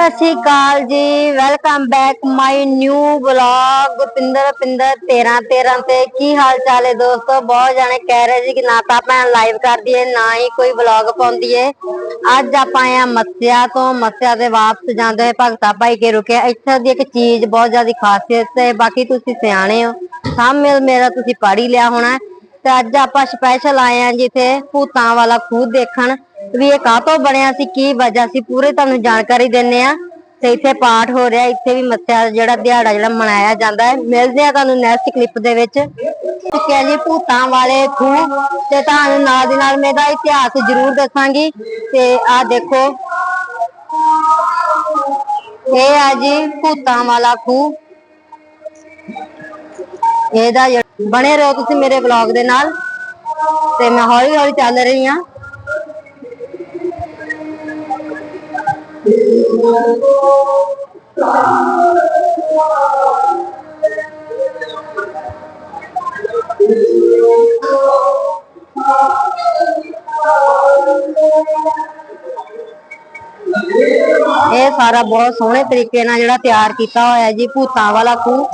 ਸਤਿ ਸ਼੍ਰੀ ਅਕਾਲ ਜੀ। Welcome back my new vlog Gupinder Pinder 13 13 ਤੇ ਕੀ ਹਾਲ ਚਾਲ ਹੈ ਦੋਸਤੋ? ਬਹੁਤ ਜਾਣੇ ਕਹਿ ਰਹੇ ਜੀ ਕਿ ਨਾ ਤਾਂ ਆਪਾਂ ਲਾਈਵ ਕਰਦੀ ਏ ਨਾ ਹੀ ਕੋਈ ਵਲੌਗ ਪਾਉਂਦੀ ਏ ਅੱਜ ਆਪਾਂ ਆਏ ਆ ਮੱਸਿਆ ਤੋਂ। ਮੱਸਿਆ ਦੇ ਵਾਪਸ ਜਾਂਦੇ ਹੋਏ ਭਗਤਾ ਭਾਈ ਕੇ ਰੁਕਿਆ। ਇੱਥੇ ਦੀ ਇੱਕ ਚੀਜ਼ ਬਹੁਤ ਜ਼ਿਆਦਾ ਖਾਸੀਅਤ ਹੈ। ਬਾਕੀ ਤੁਸੀਂ ਸਿਆਣੇ ਹੋ। ਸਾਹਮਣੇ ਮੇਰਾ ਤੁਸੀਂ ਪੜ੍ਹ ਹੀ ਲਿਆ ਹੋਣਾ। ਤੇ ਅੱਜ ਆਪਾਂ ਸਪੈਸ਼ਲ ਆਏ ਆ ਜਿੱਥੇ ਭੂਤਾਂ ਵਾਲਾ ਖੂਹ ਦੇਖਣ। ਵੀ ਇਹ ਕਾਹਤੋਂ ਬਣਿਆ ਸੀ, ਕੀ ਵਜ੍ਹਾ ਸੀ, ਪੂਰੇ ਤੁਹਾਨੂੰ ਜਾਣਕਾਰੀ ਦਿੰਨੇ ਆ ਤੇ ਇੱਥੇ ਪਾਠ ਹੋ ਰਿਹਾ, ਇੱਥੇ ਵੀ ਮੱਸਿਆ ਜਿਹੜਾ ਦਿਹਾੜਾ ਜਿਹੜਾ ਮਨਾਇਆ ਜਾਂਦਾ ਹੈ। ਮਿਲਦੇ ਆ ਤੁਹਾਨੂੰ ਨੈਕਸਟ ਕਲਿੱਪ ਦੇ ਵਿੱਚ। ਠੀਕ ਜੀ, ਭੂਤਾਂ ਵਾਲੇ ਖੂਹ। ਤੇ ਤੁਹਾਨੂੰ ਨਾਲ ਦੀ ਨਾਲ ਮੇਰਾ ਇਤਿਹਾਸ ਜ਼ਰੂਰ ਦੱਸਾਂਗੀ। ਤੇ ਆਹ ਦੇਖੋ। ਇਹ ਆ ਜੀ ਭੂਤਾਂ ਵਾਲਾ ਖੂਹ। ਇਹਦਾ ਜਿਹੜਾ- ਬਣੇ ਰਹੋ ਤੁਸੀਂ ਮੇਰੇ ਵਲੌਗ ਦੇ ਨਾਲ। ਤੇ ਮੈਂ ਹੌਲੀ ਹੌਲੀ ਚੱਲ ਰਹੀ ਹਾਂ। ਇਹ ਸਾਰਾ ਬਹੁਤ ਸੋਹਣੇ ਤਰੀਕੇ ਨਾਲ ਜਿਹੜਾ ਤਿਆਰ ਕੀਤਾ ਹੋਇਆ ਜੀ, ਭੂਤਾਂ ਵਾਲਾ ਖੂਹ।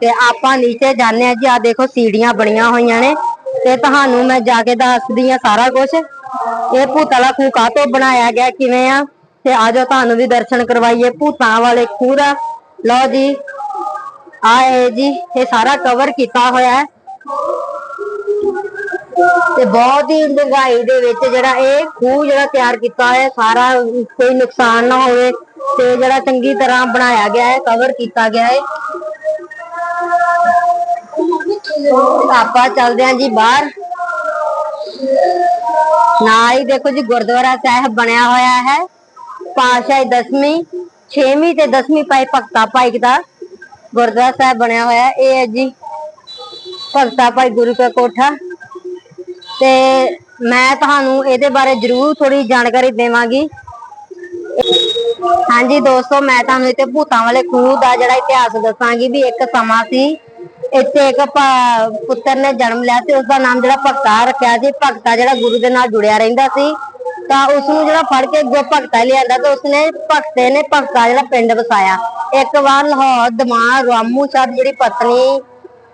ਤੇ ਆਪਾਂ ਨੀਚੇ ਜਾਂਦੇ ਆ ਜੀ ਆ ਦੇਖੋ ਸੀੜੀਆਂ ਬਣੀਆਂ ਹੋਈਆਂ ਨੇ ਤੇ ਤੁਹਾਨੂੰ ਮੈਂ ਜਾ ਕੇ ਦੱਸਦੀ ਆ ਸਾਰਾ ਕੁਝ ਇਹ ਭੂਤਾਂ ਵਾਲਾ ਖੂਹ ਕਾਹਤੋਂ ਬਣਾਇਆ ਗਿਆ, ਕਿਵੇਂ ਆ? ਤੇ ਆਜੋ ਤੁਹਾਨੂੰ ਵੀ ਦਰਸ਼ਨ ਕਰਵਾਈਏ, ਭੂਤਾਂ ਵਾਲੇ ਖੂਹ ਦਾ। ਲਓ ਜੀ ਆ ਇਹ ਜੀ, ਇਹ ਸਾਰਾ ਕਵਰ ਕੀਤਾ ਹੋਇਆ ਹੈ। ਤੇ ਬਹੁਤ ਹੀ ਡੂੰਘਾਈ ਦੇ ਵਿੱਚ ਜਿਹੜਾ ਇਹ ਖੂਹ ਜਿਹੜਾ ਤਿਆਰ ਕੀਤਾ ਹੋਇਆ ਸਾਰਾ ਕੋਈ ਨੁਕਸਾਨ ਨਾ ਹੋਵੇ ਤੇ ਜਿਹੜਾ ਚੰਗੀ ਤਰ੍ਹਾਂ ਬਣਾਇਆ ਗਿਆ ਹੈ ਕਵਰ ਕੀਤਾ ਗਿਆ ਹੈ। ਆਪਾਂ ਚੱਲਦੇ ਹਾਂ ਜੀ ਬਾਹਰ। ਨਾਲ ਹੀ ਦੇਖੋ ਜੀ ਗੁਰਦੁਆਰਾ ਸਾਹਿਬ ਬਣਿਆ ਹੋਇਆ ਹੈ। ਪਾਸ਼ਾ ਦਸਵੀਂ 6ਵੀਂ ਤੇ 10ਵੀਂ ਭਾਈ ਭਗਤਾ ਭਾਈ ਦਾ ਗੁਰਦੁਆਰਾ ਸਾਹਿਬ ਬਣਿਆ ਹੋਇਆ ਇਹ ਹੈ ਜੀ ਭਗਤਾ ਭਾਈ ਗੁਰੂ ਕਾ ਕੋਠਾ। ਤੇ ਮੈਂ ਤੁਹਾਨੂੰ ਇਹਦੇ ਬਾਰੇ ਜ਼ਰੂਰ ਥੋੜੀ ਜਾਣਕਾਰੀ ਦੇਵਾਂਗੀ। ਹਾਂਜੀ ਦੋਸਤੋ, ਮੈਂ ਤੁਹਾਨੂੰ ਇੱਥੇ ਭੂਤਾਂ ਵਾਲੇ ਖੂਹ ਦਾ ਜਿਹੜਾ ਇਤਿਹਾਸ ਦੱਸਾਂਗੀ ਵੀ ਇੱਕ ਸਮਾਂ ਸੀ ਇੱਥੇ ਇੱਕ ਪੁੱਤਰ ਨੇ ਜਨਮ ਲਿਆ ਤੇ ਉਸ ਦਾ ਨਾਮ ਜਿਹੜਾ ਭਗਤਾ ਰੱਖਿਆ ਸੀ, ਭਗਤਾ ਜਿਹੜਾ ਗੁਰੂ ਦੇ ਨਾਲ ਜੁੜਿਆ ਰਹਿੰਦਾ ਸੀ, ਤਾਂ ਉਸ ਨੂੰ ਜਿਹੜਾ ਫੜ ਕੇ ਜੋ ਭਗਤਾ ਲਿਆਂਦਾ ਤਾਂ ਉਸਨੇ ਭਗਤੇ ਨੇ ਭਗਤਾ ਜਿਹੜਾ ਪਿੰਡ ਵਸਾਇਆ। ਇੱਕ ਵਾਰ ਲਾਹੌਰ ਦਮਾਰ ਰਾਮੂ ਸ਼ਾਹ ਦੀ ਜਿਹੜੀ ਪਤਨੀ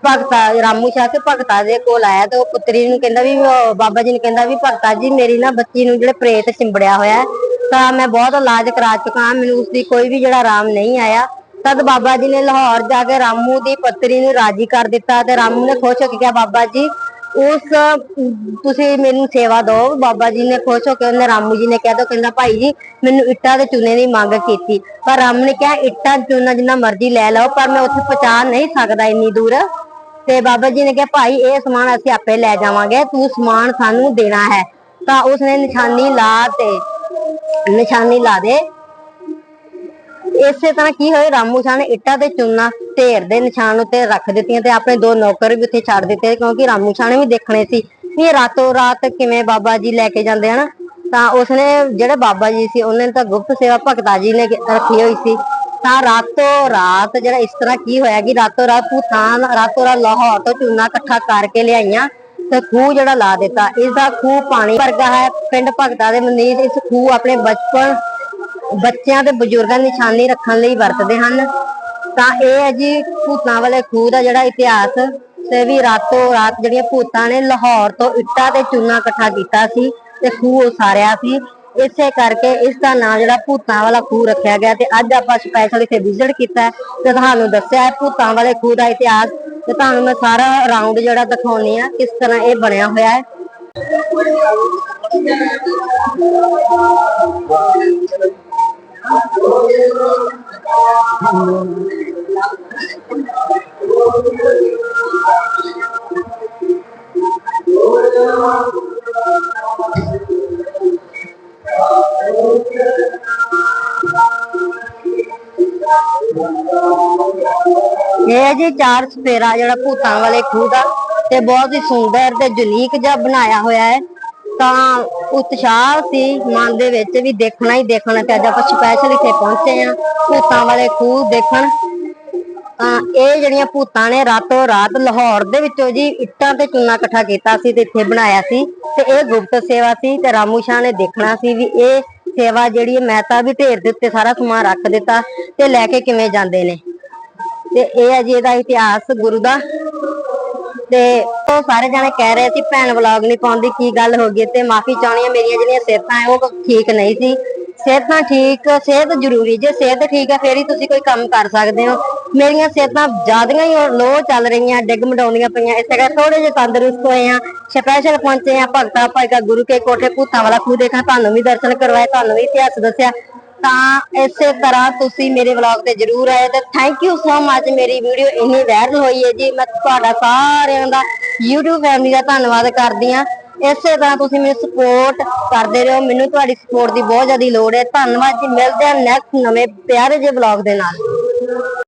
ਭਗਤਾ, ਰਾਮੂ ਸ਼ਾਹ ਤੇ ਭਗਤਾ ਦੇ ਕੋਲ ਆਇਆ ਤੇ ਉਹ ਪੁੱਤਰੀ ਨੂੰ ਕਹਿੰਦਾ ਵੀ ਬਾਬਾ ਜੀ ਨੂੰ ਕਹਿੰਦਾ ਵੀ, ਭਗਤਾ ਜੀ, ਮੇਰੀ ਨਾ ਬੱਚੀ ਨੂੰ ਜਿਹੜੇ ਪ੍ਰੇਤ ਚਿੰਬੜਿਆ ਹੋਇਆ ਤਾਂ ਮੈਂ ਬਹੁਤ ਇਲਾਜ ਕਰਾ ਚੁੱਕਾ ਮੈਨੂੰ ਉਸ ਦੀ ਕੋਈ ਵੀ ਜਿਹੜਾ ਆਰਾਮ ਨਹੀਂ ਆਇਆ। ਤਦ ਬਾਬਾ ਜੀ ਨੇ ਲਾਹੌਰ ਜਾ ਕੇ ਰਾਮੂ ਦੀ ਪਤਰੀ ਨੂੰ ਰਾਜੀ ਕਰ ਦਿੱਤਾ ਤੇ ਰਾਮੂ ਨੇ ਖੁਸ਼ ਹੋ ਕੇ ਕਿਹਾ, ਬਾਬਾ ਜੀ, ਉਸ, ਤੁਸੀਂ ਮੈਨੂੰ ਸੇਵਾ ਦਿਓ। ਬਾਬਾ ਜੀ ਨੇ ਖੁਸ਼ ਹੋ ਕੇ ਉਹਨੇ ਰਾਮੂ ਜੀ ਨੇ ਕਿਹਾ ਤਾਂ ਕਹਿੰਦਾ, ਭਾਈ ਜੀ, ਮੈਨੂੰ ਇੱਟਾਂ ਦੇ ਚੂਨੇ ਦੀ ਮੰਗ ਕੀਤੀ। ਪਰ ਰਾਮ ਨੇ ਕਿਹਾ, ਇੱਟਾਂ, ਚੂਨਾ ਜਿੰਨਾ ਮਰਜ਼ੀ ਲੈ ਲਓ, ਪਰ ਮੈਂ ਉੱਥੇ ਪਹੁੰਚਾ ਨਹੀਂ ਸਕਦਾ ਇੰਨੀ ਦੂਰ। ਤੇ ਬਾਬਾ ਜੀ ਨੇ ਕਿਹਾ, ਭਾਈ, ਇਹ ਸਮਾਨ ਅਸੀਂ ਆਪੇ ਲੈ ਜਾਵਾਂਗੇ। ਤੂੰ ਸਮਾਨ ਸਾਨੂੰ ਦੇਣਾ ਹੈ। ਤਾਂ ਉਸਨੇ ਨਿਸ਼ਾਨੀ ਲਾ ਤੇ, ਨਿਸ਼ਾਨੀ ਲਾ ਦੇ। ਇਸੇ ਤਰ੍ਹਾਂ ਕੀ ਹੋਇਆ, ਰਾਮੂ ਸ਼ਾਹ ਨੇ ਇੱਟਾਂ ਤੇ ਚੂਨਾ ਢੇਰ ਦੇ ਨਿਸ਼ਾਨ ਉੱਤੇ ਰੱਖ ਦਿੱਤੀਆਂ ਤੇ ਆਪਣੇ ਦੋ ਨੌਕਰ ਵੀ ਉੱਥੇ ਛੱਡ ਦਿੱਤੇ ਕਿਉਂਕਿ ਰਾਮੂ ਸ਼ਾਹ ਨੇ ਵੀ ਦੇਖਣੇ ਸੀ ਵੀ ਰਾਤੋਂ ਰਾਤ ਕਿਵੇਂ ਬਾਬਾ ਜੀ ਲੈ ਕੇ ਜਾਂਦੇ ਹਨ। ਤਾਂ ਉਸਨੇ ਜਿਹੜੇ ਬਾਬਾ ਜੀ ਸੀ, ਉਹਨਾਂ ਨੇ ਤਾਂ ਗੁਪਤ ਸੇਵਾ ਭਗਤਾ ਜੀ ਨੇ ਰੱਖੀ ਹੋਈ ਸੀ। ਤਾਂ ਰਾਤੋਂ ਰਾਤ ਜਿਹੜਾ ਇਸ ਤਰ੍ਹਾਂ ਕੀ ਹੋਇਆ ਕਿ ਰਾਤੋਂ ਰਾਤ ਭੂਤਾਨ, ਰਾਤੋਂ ਰਾਤ ਲਾਹੌਰ ਤੋਂ ਚੂਨਾ ਇਕੱਠਾ ਕਰਕੇ ਲਿਆਈਆਂ ਤੇ ਖੂਹ ਜਿਹੜਾ ਲਾ ਦਿੱਤਾ। ਇਸ ਦਾ ਖੂਹ ਪਾਣੀ ਵਰਗਾ ਹੈ। ਪਿੰਡ ਭਗਤਾ ਦੇ ਮਨੀਰ ਇਸ ਖੂਹ ਆਪਣੇ ਬਚਪਨ ਬੱਚਿਆਂ ਤੇ ਬਜ਼ੁਰਗਾਂ ਦੀ ਨਿਸ਼ਾਨੀ ਰੱਖਣ ਲਈ ਵਰਤਦੇ ਹਨ। ਤਾਂ ਇਹ ਹੈ ਜੀ ਭੂਤਾਂ ਵਾਲੇ ਖੂਹ ਦਾ ਜਿਹੜਾ ਇਤਿਹਾਸ ਤੇ ਵੀ ਰਾਤੋਂ ਰਾਤ ਜਿਹੜੀਆਂ ਭੂਤਾਂ ਨੇ ਲਾਹੌਰ ਤੋਂ ਇੱਟਾਂ ਤੇ ਚੂਨਾ ਇਕੱਠਾ ਕੀਤਾ ਸੀ ਤੇ ਖੂਹ ਉਸਾਰਿਆ ਸੀ। ਇਸੇ ਕਰਕੇ ਇਸ ਦਾ ਨਾਮ ਜਿਹੜਾ ਭੂਤਾਂ ਵਾਲਾ ਖੂਹ ਰੱਖਿਆ ਗਿਆ ਤੇ ਅੱਜ ਆਪਾਂ ਸਪੈਸ਼ਲ ਇੱਥੇ ਵਿਜ਼ਿਟ ਕੀਤਾ ਤੇ ਤੁਹਾਨੂੰ ਦੱਸਿਆ ਹੈ ਭੂਤਾਂ ਵਾਲੇ ਖੂਹ ਦਾ ਇਤਿਹਾਸ ਤੇ ਤੁਹਾਨੂੰ ਮੈਂ ਸਾਰਾ ਰਾਉਂਡ ਜਿਹੜਾ ਦਿਖਾਉਣੀ ਆ ਕਿਸ ਤਰ੍ਹਾਂ ਇਹ ਬਣਿਆ ਹੋਇਆ ਹੈ। ਇਹ ਜੀ ਚਾਰ ਸਪੇਰਾ ਜਿਹੜਾ ਭੂਤਾਂ ਵਾਲੇ ਖੂਹ ਦਾ ਤੇ ਬਹੁਤ ਹੀ ਸੁੰਦਰ ਤੇ ਯੂਨੀਕ ਜਿਹਾ ਬਣਾਇਆ ਹੋਇਆ ਹੈ। ਤਾਂ ਉਤਸ਼ਾਹ ਸੀ, ਮਨ ਦੇ ਵਿੱਚ ਵੀ ਦੇਖਣਾ ਹੀ ਦੇਖਣਾ ਤੇ ਅੱਜ ਆਪਾਂ ਸਪੈਸ਼ਲ ਇੱਥੇ ਪਹੁੰਚੇ ਆ ਭੂਤਾਂ ਵਾਲੇ ਖੂਹ ਦੇਖਣ, ਤਾਂ ਇਹ ਜਿਹੜੀਆਂ ਭੂਤਾਂ ਨੇ ਰਾਤੋਂ ਰਾਤ ਲਾਹੌਰ ਦੇ ਵਿੱਚੋਂ ਜੀ ਇੱਟਾਂ ਤੇ ਚੂਨਾ ਇਕੱਠਾ ਕੀਤਾ ਸੀ ਤੇ ਇੱਥੇ ਬਣਾਇਆ ਸੀ, ਤੇ ਇਹ ਗੁਪਤ ਸੇਵਾ ਸੀ ਤੇ ਰਾਮੂ ਸ਼ਾਹ ਨੇ ਦੇਖਣਾ ਸੀ ਵੀ ਇਹ ਸੇਵਾ ਜਿਹੜੀ ਹੈ, ਮੈਂ ਵੀ ਢੇਰ ਦੇ ਉੱਤੇ ਸਾਰਾ ਸਮਾਨ ਰੱਖ ਦਿੱਤਾ ਤੇ ਲੈ ਕੇ ਕਿਵੇਂ ਜਾਂਦੇ ਨੇ। ਤੇ ਇਹ ਹੈ ਜੀ ਇਹਦਾ ਇਤਿਹਾਸ ਗੁਰੂ ਦਾ। ਤੇ ਉਹ ਸਾਰੇ ਜਣੇ ਕਹਿ ਰਹੇ ਸੀ, ਭੈਣ ਵਲੌਗ ਨਹੀਂ ਪਾਉਂਦੀ ਕੀ ਗੱਲ ਹੋ ਗਈ ਤੇ ਮਾਫੀ ਚਾਹਣੀ ਹੈ, ਮੇਰੀਆਂ ਜਿਹੜੀਆਂ ਸਿਹਤਾਂ ਹੈ, ਉਹ ਠੀਕ ਨਹੀਂ ਸੀ। ਸਿਹਤਾਂ ਠੀਕ, ਸਿਹਤ ਜ਼ਰੂਰੀ, ਜੇ ਸਿਹਤ ਠੀਕ ਹੈ, ਫੇਰ ਹੀ ਤੁਸੀਂ ਕੋਈ ਕੰਮ ਕਰ ਸਕਦੇ ਹੋ। ਮੇਰੀਆਂ ਸਿਹਤਾਂ ਜ਼ਿਆਦੀਆਂ ਹੀ ਲੋ ਚੱਲ ਰਹੀਆਂ, ਡਿੱਗ ਮਡਾਉਂਦੀਆਂ ਪਈਆਂ। ਇਸੇ ਕਰਕੇ ਥੋੜੇ ਜਿਹੇ ਤੰਦਰੁਸਤ ਹੋਏ ਆ ਸਪੈਸ਼ਲ ਪਹੁੰਚੇ ਆ ਭਗਤਾ ਭਾਈਕਾ ਗੁਰੂ ਕੇ ਕੋਠੇ, ਭੂਤਾਂ ਵਾਲਾ ਖੂਹ ਦੇਖਣ ਤੁਹਾਨੂੰ ਵੀ ਦਰਸ਼ਨ ਕਰਵਾਏ, ਤੁਹਾਨੂੰ ਵੀ ਇਤਿਹਾਸ ਦੱਸਿਆ। ਤਾਂ ਇਸੇ ਤਰ੍ਹਾਂ ਤੁਸੀਂ ਮੇਰੇ ਵਲੌਗ ਤੇ ਜਰੂਰ ਆਏ ਤੇ ਥੈਂਕ ਯੂ ਸੋ ਮਚ ਮੇਰੀ ਵੀਡੀਓ ਇੰਨੀ ਵਾਇਰਲ ਹੋਈ ਹੈ ਜੀ। ਮੈਂ ਤੁਹਾਡਾ ਸਾਰਿਆਂ ਦਾ YouTube ਫੈਮਿਲੀ ਦਾ ਧੰਨਵਾਦ ਕਰਦੀ ਆ ਇਸੇ ਤਰ੍ਹਾਂ ਤੁਸੀਂ ਮੈਨੂੰ ਸਪੋਰਟ ਕਰਦੇ ਰਹੋ। ਮੈਨੂੰ ਤੁਹਾਡੀ ਸਪੋਰਟ ਦੀ ਬਹੁਤ ਜ਼ਿਆਦਾ ਲੋੜ ਹੈ। ਧੰਨਵਾਦ ਜੀ। ਮਿਲਦੇ ਆ ਨੈਕਸਟ ਨਵੇਂ ਪਿਆਰੇ ਜਿਹੇ ਵਲੌਗ ਦੇ ਨਾਲ।